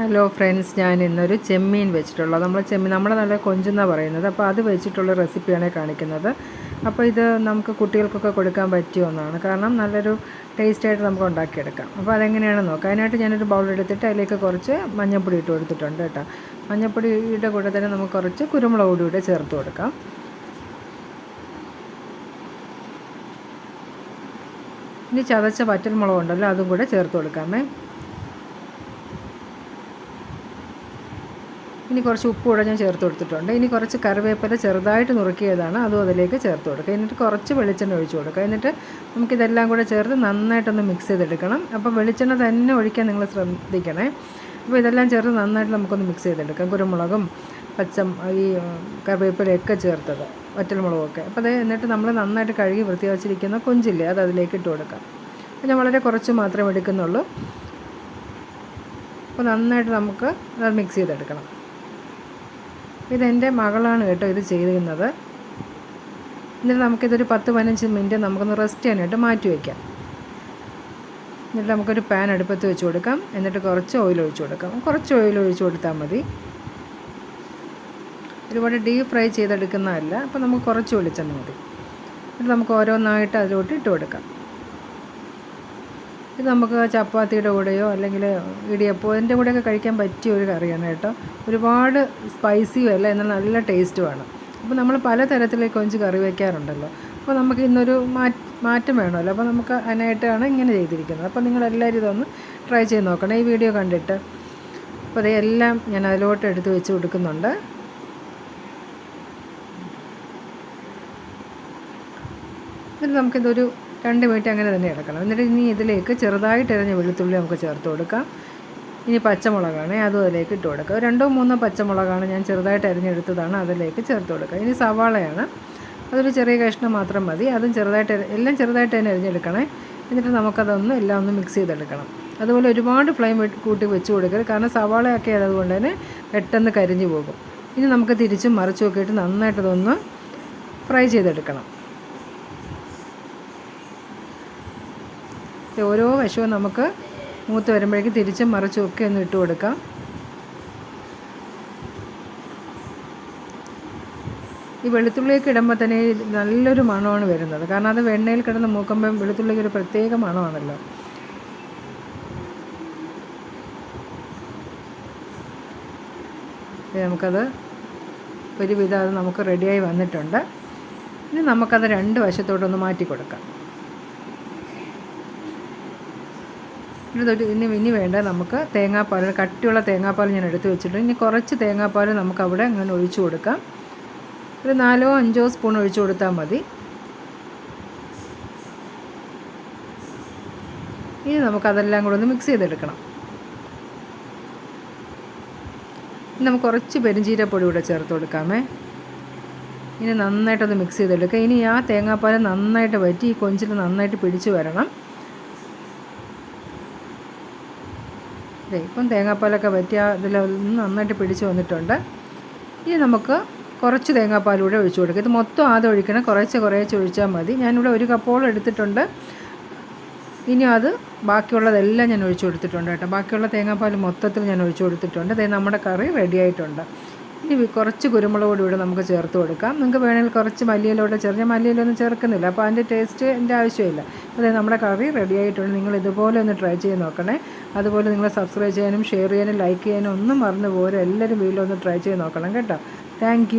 Hello friends ഞാൻ ഇന്നൊരു ചെമ്മീൻ വെച്ചിട്ടുള്ളത് നമ്മൾ ചെമ്മീൻ നമ്മുടെ നല്ല കൊഞ്ചെന്നാണ് പറയുന്നത്. അപ്പോൾ അത് വെച്ചിട്ടുള്ള റെസിപ്പിയാണ് കാണിക്കുന്നത്. അപ്പോൾ ഇത് നമുക്ക് കുട്ടികൾക്കൊക്കെ കൊടുക്കാൻ പറ്റിയ ഒന്നാണ് കാരണം നല്ലൊരു ടേസ്റ്റായിട്ട് നമുക്ക് ഉണ്ടാക്കിയെടുക്കാം. അപ്പോൾ അതെങ്ങനെയാണെന്ന് നോക്കാം. അതിനായിട്ട് ഞാനൊരു ബൗൾ എടുത്തിട്ട് അതിലേക്ക് കുറച്ച് മഞ്ഞൾപ്പൊടി ഇട്ട് കൊടുത്തിട്ടുണ്ട് കേട്ടോ. മഞ്ഞൾപ്പൊടിയുടെ കൂടെ തന്നെ നമുക്ക് കുറച്ച് കുരുമുളക് പൊടി കൂടെ ചേർത്ത് കൊടുക്കാം. ഇനി ചതച്ച വറ്റൽമുളക് ഉണ്ടല്ലോ അതും കൂടെ ചേർത്ത് കൊടുക്കാമേ. ഇനി കുറച്ച് ഉപ്പ് കൂടെ ഞാൻ ചേർത്ത് കൊടുത്തിട്ടുണ്ട്. ഇനി കുറച്ച് കറിവേപ്പില ചെറുതായിട്ട് നുറുക്കിയതാണ്. അതും അതിലേക്ക് ചേർത്ത് കൊടുക്കുക. എന്നിട്ട് കുറച്ച് വെളിച്ചെണ്ണ ഒഴിച്ച് കൊടുക്കുക. എന്നിട്ട് നമുക്കിതെല്ലാം കൂടെ ചേർത്ത് നന്നായിട്ടൊന്ന് മിക്സ് ചെയ്തെടുക്കണം. അപ്പോൾ വെളിച്ചെണ്ണ തന്നെ ഒഴിക്കാൻ നിങ്ങൾ ശ്രദ്ധിക്കണേ. അപ്പോൾ ഇതെല്ലാം ചേർത്ത് നന്നായിട്ട് നമുക്കൊന്ന് മിക്സ് ചെയ്തെടുക്കാം. കുരുമുളകും പച്ച ഈ കറിവേപ്പിലയൊക്കെ ചേർത്തത് വറ്റൽമുളകൊക്കെ. അപ്പോൾ അത് എന്നിട്ട് നമ്മൾ നന്നായിട്ട് കഴുകി വൃത്തിയാച്ചിരിക്കുന്ന കൊഞ്ചില്ലേ അത് അതിലേക്ക് ഇട്ട് കൊടുക്കാം. ഞാൻ വളരെ കുറച്ച് മാത്രമേ എടുക്കുന്നുള്ളൂ. അപ്പോൾ നന്നായിട്ട് നമുക്ക് അത് മിക്സ് ചെയ്തെടുക്കണം. ഇതെന്റെ മകളാണ് കേട്ടോ ഇത് ചെയ്തിരുന്നത്. എന്നിട്ട് നമുക്കിതൊരു പത്ത് പതിനഞ്ച് മിനിറ്റ് നമുക്കൊന്ന് റെസ്റ്റ് ചെയ്യാനായിട്ട് മാറ്റി വയ്ക്കാം എന്നിട്ട് നമുക്കൊരു പാൻ അടുപ്പത്ത് വെച്ച് കൊടുക്കാം. എന്നിട്ട് കുറച്ച് ഓയിൽ ഒഴിച്ച് കൊടുക്കാം. കുറച്ച് ഓയിൽ ഒഴിച്ച് കൊടുത്താൽ മതി. ഒരുപാട് ഡീപ് ഫ്രൈ ചെയ്തെടുക്കുന്നതല്ല. അപ്പോൾ നമുക്ക് കുറച്ച് വെളിച്ചെണ്ണ മതി. എന്നിട്ട് നമുക്ക് ഓരോന്നായിട്ട് അതിലോട്ട് ഇട്ട് കൊടുക്കാം. ഇത് നമുക്ക് ചപ്പാത്തിയുടെ കൂടെയോ അല്ലെങ്കിൽ ഇടിയപ്പോ ഇതിന്റെ കൂടെയൊക്കെ കഴിക്കാൻ പറ്റിയ ഒരു കറിയാണ് കേട്ടോ. ഒരുപാട് സ്പൈസിയും അല്ല എന്നാൽ നല്ല ടേസ്റ്റുമാണ് അപ്പോൾ നമ്മൾ പല തരത്തിലേക്ക് കൊഞ്ച് കറി വയ്ക്കാറുണ്ടല്ലോ അപ്പോൾ നമുക്ക് ഇന്നൊരു മാറ്റം വേണമല്ലോ. അപ്പോൾ നമുക്ക് അതിനായിട്ടാണ് ഇങ്ങനെ ചെയ്തിരിക്കുന്നത്. അപ്പോൾ നിങ്ങളെല്ലാവരും ഇതൊന്ന് ട്രൈ ചെയ്ത് നോക്കണം. ഈ വീഡിയോ കണ്ടിട്ട്. അപ്പോൾ അതെല്ലാം ഞാൻ അതിലോട്ട് എടുത്ത് വെച്ച് കൊടുക്കുന്നുണ്ട്. എന്നിട്ട് നമുക്കിതൊരു രണ്ട് മിനിറ്റ് അങ്ങനെ തന്നെ ഇളക്കണം എന്നിട്ട് ഇനി ഇതിലേക്ക് ചെറുതായിട്ട് എറിഞ്ഞ വെളുത്തുള്ളി നമുക്ക് ചേർത്ത് കൊടുക്കാം. ഇനി പച്ചമുളകാണ് അതും അതിലേക്ക് ഇട്ട് കൊടുക്കുക രണ്ടോ മൂന്നോ പച്ചമുളകാണ് ഞാൻ ചെറുതായിട്ട് അരിഞ്ഞെടുത്തതാണ് അതിലേക്ക് ചേർത്ത് കൊടുക്കുക ഇനി സവാളയാണ്. അതൊരു ചെറിയ കഷ്ണം മാത്രം മതി. അതും ചെറുതായിട്ട് എല്ലാം ചെറുതായിട്ട് തന്നെ അരിഞ്ഞെടുക്കണേ. എന്നിട്ട് നമുക്കതൊന്ന് എല്ലാം ഒന്ന് മിക്സ് ചെയ്തെടുക്കണം. അതുപോലെ ഒരുപാട് ഫ്ലെയിം കൂട്ടി വെച്ച് കൊടുക്കരുത്. കാരണം സവാളയൊക്കെ അതുകൊണ്ട് തന്നെ പെട്ടെന്ന് കരിഞ്ഞു പോകും. ഇനി നമുക്ക് തിരിച്ചും മറിച്ചും ഒക്കെ ഇട്ട് നന്നായിട്ടതൊന്ന് ഫ്രൈ ചെയ്തെടുക്കണം. ഓരോ വശവും നമുക്ക് മൂത്ത് വരുമ്പോഴേക്കും തിരിച്ചും മറിച്ചും ഒക്കെ ഒന്ന് ഇട്ട് കൊടുക്കാം. ഈ വെളുത്തുള്ളിയൊക്കെ ഇടുമ്പോൾ തന്നെ നല്ലൊരു മണമാണ് വരുന്നത്. കാരണം അത് വെണ്ണയിൽ കിടന്ന് മൂക്കുമ്പം വെളുത്തുള്ളിക്ക് ഒരു പ്രത്യേക മണമാണല്ലോ. നമുക്കത് ഒരുവിധം അത് നമുക്ക് റെഡിയായി വന്നിട്ടുണ്ട്. ഇനി നമുക്കത് രണ്ട് വശത്തോട്ടൊന്ന് മാറ്റി കൊടുക്കാം. ഇതൊരു ഇനി ഇനി വേണ്ട നമുക്ക് തേങ്ങാപ്പാൽ കട്ടിയുള്ള തേങ്ങാപ്പാൽ ഞാൻ എടുത്ത് വെച്ചിട്ടുണ്ട്. ഇനി കുറച്ച് തേങ്ങാപ്പാൽ നമുക്ക് അവിടെ അങ്ങനെ ഒഴിച്ചു കൊടുക്കാം? ഒരു നാലോ അഞ്ചോ സ്പൂൺ ഒഴിച്ചു കൊടുത്താൽ മതി. ഇനി നമുക്കതെല്ലാം കൂടെ ഒന്ന് മിക്സ് ചെയ്തെടുക്കണം. നമുക്ക് കുറച്ച് പെരിഞ്ചീരപ്പൊടി കൂടെ ചേർത്ത് കൊടുക്കാമേ. ഇനി നന്നായിട്ടൊന്ന് മിക്സ് ചെയ്തെടുക്കുക. ഇനി ആ തേങ്ങാപ്പാൽ നന്നായിട്ട് വറ്റി ഈ കൊഞ്ചിൽ നന്നായിട്ട് പിടിച്ചു വരണം. ഇപ്പം തേങ്ങാപ്പാലൊക്കെ പറ്റിയ ഇതിൽ നന്നായിട്ട് പിടിച്ച് വന്നിട്ടുണ്ട്. ഇനി നമുക്ക് കുറച്ച് തേങ്ങാപ്പാലൂടെ ഒഴിച്ചു കൊടുക്കുക ഇത് മൊത്തം ആദ്യം ഒഴിക്കണം. കുറേശ്ശെ കുറേശ്ശെ ഒഴിച്ചാൽ മതി. ഞാനിവിടെ ഒരു കപ്പോളം എടുത്തിട്ടുണ്ട്. ഇനി അത് ബാക്കിയുള്ളതെല്ലാം ഞാൻ ഒഴിച്ചു കൊടുത്തിട്ടുണ്ട് കേട്ടോ. ബാക്കിയുള്ള തേങ്ങാപ്പാൽ മൊത്തത്തിൽ ഞാൻ ഒഴിച്ചു കൊടുത്തിട്ടുണ്ട്. അതായത് നമ്മുടെ കറി റെഡി ആയിട്ടുണ്ട്. ഇനി കുറച്ച് കുരുമുളക് പൊടി ഇവിടെ നമുക്ക് ചേർത്ത് കൊടുക്കാം. നിങ്ങൾക്ക് വേണമെങ്കിൽ കുറച്ച് മല്ലിയിലൂടെ ചേർത്ത് ഞാൻ മല്ലിയിലൊന്നും ചേർക്കുന്നില്ല. അപ്പോൾ അതിന്റെ ടേസ്റ്റ് എന്റെ ആവശ്യമില്ല. അതായത് നമ്മുടെ കറി റെഡി ആയിട്ടുണ്ട്. നിങ്ങൾ ഇതുപോലെ ഒന്ന് ട്രൈ ചെയ്ത് നോക്കണേ. അതുപോലെ നിങ്ങൾ സബ്സ്ക്രൈബ് ചെയ്യാനും ഷെയർ ചെയ്യാനും ലൈക്ക് ചെയ്യാനും ഒന്നും മറന്നു പോരും എല്ലാവരും വീട്ടിലൊന്ന് ട്രൈ ചെയ്ത് നോക്കണം കേട്ടോ. താങ്ക്